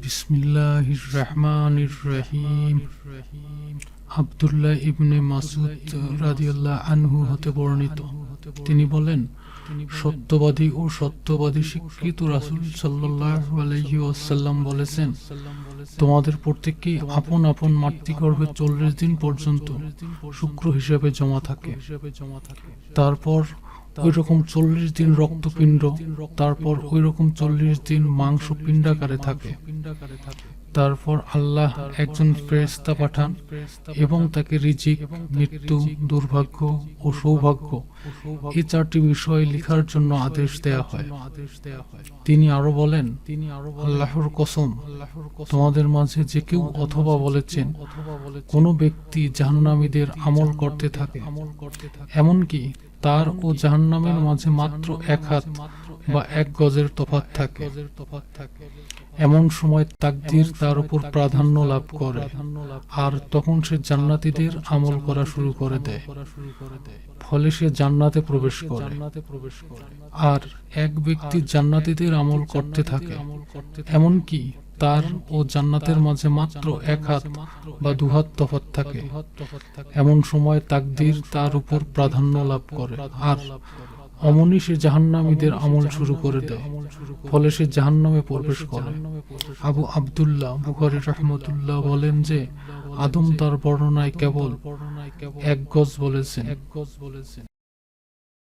বিসমিল্লাহির রহমানির রহিম। ইবনে মাসুদ রাদিয়াল্লাহ আনহু হতে বর্ণিত। তিনি বলেন, সত্যবাদী ও সত্যবাদী স্বীকৃত সাল্লাল্লাহু আলাইহি ওয়াসাল্লাম বলেছেন, তোমাদের প্রত্যেককেই আপন আপন মাতৃগর্ভে চল্লিশ দিন পর্যন্ত শুক্র হিসেবে জমা থাকে। তারপর ওই রকম চল্লিশ দিন রক্তপিণ্ড তারপর ওই রকম চল্লিশ দিন মাংস পিণ্ডাকারে থাকে। তারপর আল্লাহ একজন ফেরেশতা পাঠান এবং তাকে রিজিক, মৃত্যু, দুর্ভাগ্য ও সৌভাগ্য এই চারটি বিষয় লেখার জন্য আদেশ দেয়া হয়। তিনি আরও বলেন, আল্লাহর কসম, তোমাদের মাঝে যে কেউ অথবা বলেছেন, কোন ব্যক্তি জাহান্নামীদের আমল করতে থাকে। এমনকি তার ও জাহান্নামের মাঝে মাত্র এক হাত বা এক গজের তফাৎ থাকে। এমন সময় তাকদির তার উপর প্রাধান্য লাভ করে। আর তখন সে জান্নাতীদের আমল করা শুরু করে দেয়। ফলে সে জান্নাতে প্রবেশ করে। আর এক ব্যক্তি জান্নাতীদের আমল করতে থাকে। এমনকি তার ও জান্নাতের মাঝে মাত্র এক হাত বা দুহাত তফাত থাকে। এমন সময় তাকদির তার উপর প্রাধান্য লাভ করে। আর অমনি সে জাহান্নামীদের আমল শুরু করে দেয়। ফলে সে জাহান্নামে প্রবেশ করে। আবু আবদুল্লাহ বুখারি রহমতুল্লাহ বলেন যে আদম তার বর্ণনায় কেবল এক গজ বলেছেন। এক গজ বলেছেন।